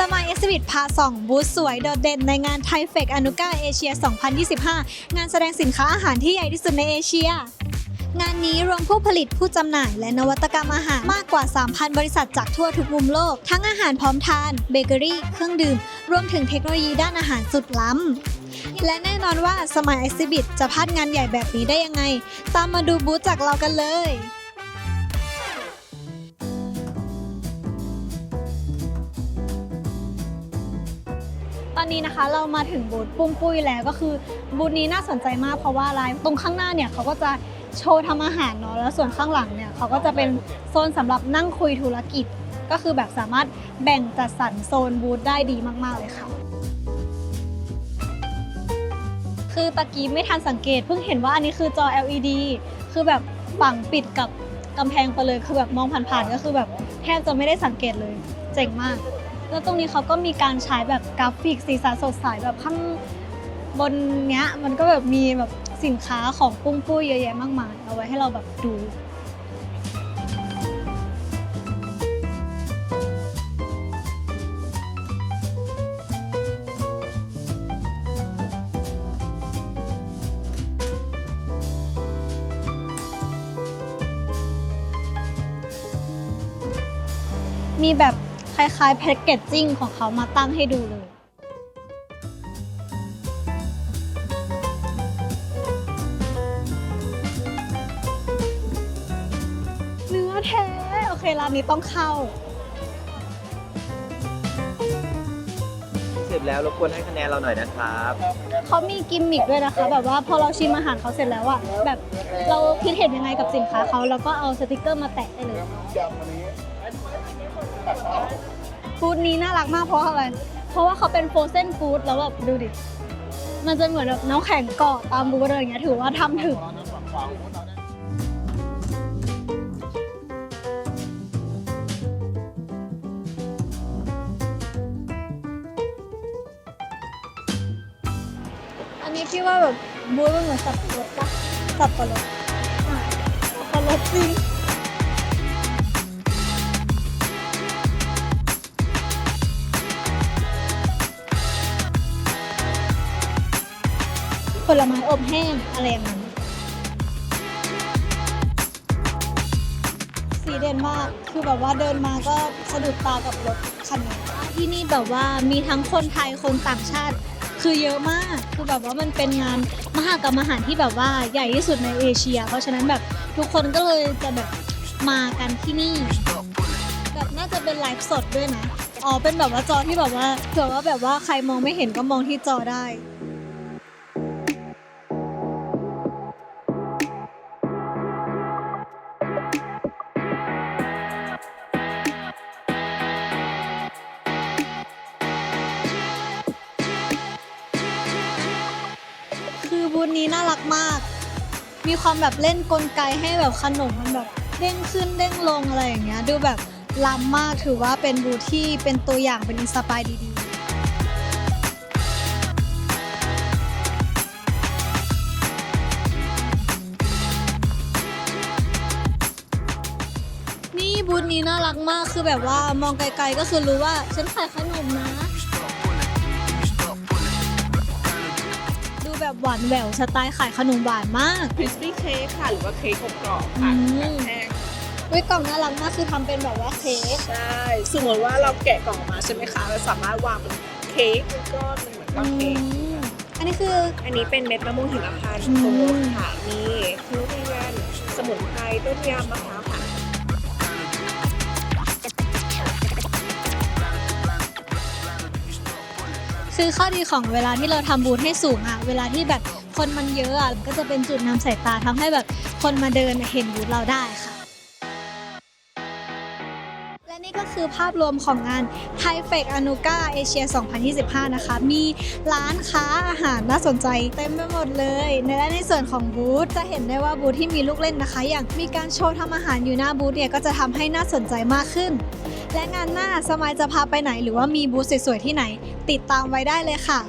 สมัยเอสวิตพาส่องบูธสวยโดดเด่นในงานไทเฟกอนุกาเอเชีย 2025 งานแสดงสินค้าอาหารที่ใหญ่ที่สุดในเอเชีย งานนี้รวมผู้ผลิตผู้จำหน่ายและนวัตกรรมอาหารมากกว่า 3,000 บริษัทจากทั่วทุกมุมโลก ทั้งอาหารพร้อมทาน เบเกอรี่ เครื่องดื่ม รวมถึงเทคโนโลยีด้านอาหารสุดล้ำ และแน่นอนว่าสมัยเอ็กซิบิทจะพลาดงานใหญ่แบบนี้ได้ยังไง ตามมาดูบูธจากเรากันเลย อนนี้นะคะเรามาถึงบูธปุ้มปุ้ยแล้วก็คือบูธนี้น่าสนใจมากเพราะว่าอะไรตรงข้างหน้าเนี่ยเขาก็จะโชว์ทำอาหารเนาะแล้วส่วนข้างหลังเนี่ยเขาก็จะเป็นโซนสำหรับนั่งคุยธุรกิจ ก็คือแบบสามารถแบ่งจัดสรรโซนบูธได้ดีมาก ๆ เลยค่ะ คือตะกี้ไม่ทันสังเกตเพิ่งเห็นว่าอันนี้คือจอ LED คือแบบฝังปิดกับกำแพงไปเลยคือแบบมองผ่านๆก็คือแบบแทบจะไม่ได้สังเกตเลย เจ๋งมาก แล้วตรงนี้เขาก็มีการใช้แบบกราฟิกสีสันสดใสแบบข้างบนเนี้ยมันก็แบบมีแบบสินค้าของปุ้งปุ้ยเยอะแยะมากมายเอาไว้ให้เราแบบดูมีแบบ ล้ายๆแพ็กเกจจิ้งของเขามาตั้งให้ดูเลย เนื้อแท้ โอเคร้านนี้ต้องเข้าเสร็จแล้วรบกวนให้คะแนนเราหน่อยนะครับ เขามีกิมมิคด้วยนะคะ แบบว่าพอเราชิมอาหารเขาเสร็จแล้วอะแบบเราคิดเห็นยังไงกับสินค้าเขาแล้วก็เอาสติกเกอร์มาแตะได้เลย ฟู้ดนี้น่ารักมากเพราะอะไร เพราะว่าเขาเป็นโฟรเซนฟู้ดแล้วแบบดูดิ มันจะเหมือนแบบน้ำแข็งเกาะตามบูธอะไรอย่างเงี้ยถือว่าทำถึง อันนี้พี่ว่าแบบบูธมันเหมือนสับปะรดปะสับปะรดอะสับปะรดจริง ลไม้อบแห้งอะไรอย่างนั้นสีเด่นมากคือแบบว่าเดินมาก็สะดุดตากับรถคันนี้ที่นี่แบบว่ามีทั้งคนไทยคนต่างชาติ คือเยอะมากคือแบบว่ามันเป็นงานมหากรรมอาหารที่แบบว่าใหญ่ที่สุดในเอเชีย เพราะฉะนั้นแบบทุกคนก็เลยจะแบบมากันที่นี่แบบน่าจะเป็นไลฟ์สดด้วยนะอ๋อเป็นแบบว่าจอที่แบบว่าเผื่อว่าแบบว่าใครมองไม่เห็นก็มองที่จอได้ คือบูธนี้น่ารักมาก มีความแบบเล่นกลไกให้แบบขนมมันแบบเด้งขึ้นเด้งลงอะไรอย่างเงี้ย ดูแบบล้ำมากถือว่าเป็นบูธที่เป็นตัวอย่างเป็นอินสปายดีๆนี่บูธนี้น่ารักมากคือแบบว่ามองไกลๆก็คือรู้ว่าฉันขายขนมนะ แบบหวานแหววสไตล์ขายขนมหวานมากคริสปี้เค้กค่ะ หรือว่าเค้กกรอบๆค่ะอืมแบบแห้งเว้ยกล่องน่ารักมากคือทำเป็นแบบว่าเค้กใช่สมมติว่าเราแกะกล่องออกมาใช่ไหมคะเราสามารถวางเป็นเค้กเป็นก้อนหนึ่งเหมือนก้อนเค้กมอันนี้คืออันนี้เป็นเม็ดมะม่วงหิมพานต์อืมโค้กค่ะมีทุเรียนสมุนไพรต้นยำมะพร้าว คือข้อดีของเวลาที่เราทำบูธให้สูงอะเวลาที่แบบคนมันเยอะอะก็จะเป็นจุดนำสายตาทำให้แบบคนมาเดินเห็นบูธเราได้ค่ะ และนี่ก็คือภาพรวมของงานไทเฟกอนุกาเอเชีย2025 นะคะ มีร้านค้าอาหารน่าสนใจเต็มไปหมดเลย ในและในส่วนของบูธจะเห็นได้ว่าบูธที่มีลูกเล่นนะคะ อย่างมีการโชว์ทำอาหารอยู่หน้าบูธเนี่ยก็จะทำให้น่าสนใจมากขึ้น และงานหน้าสมายจะพาไปไหนหรือว่ามีบูธสวยๆที่ไหน ติดตามไว้ได้เลยค่ะ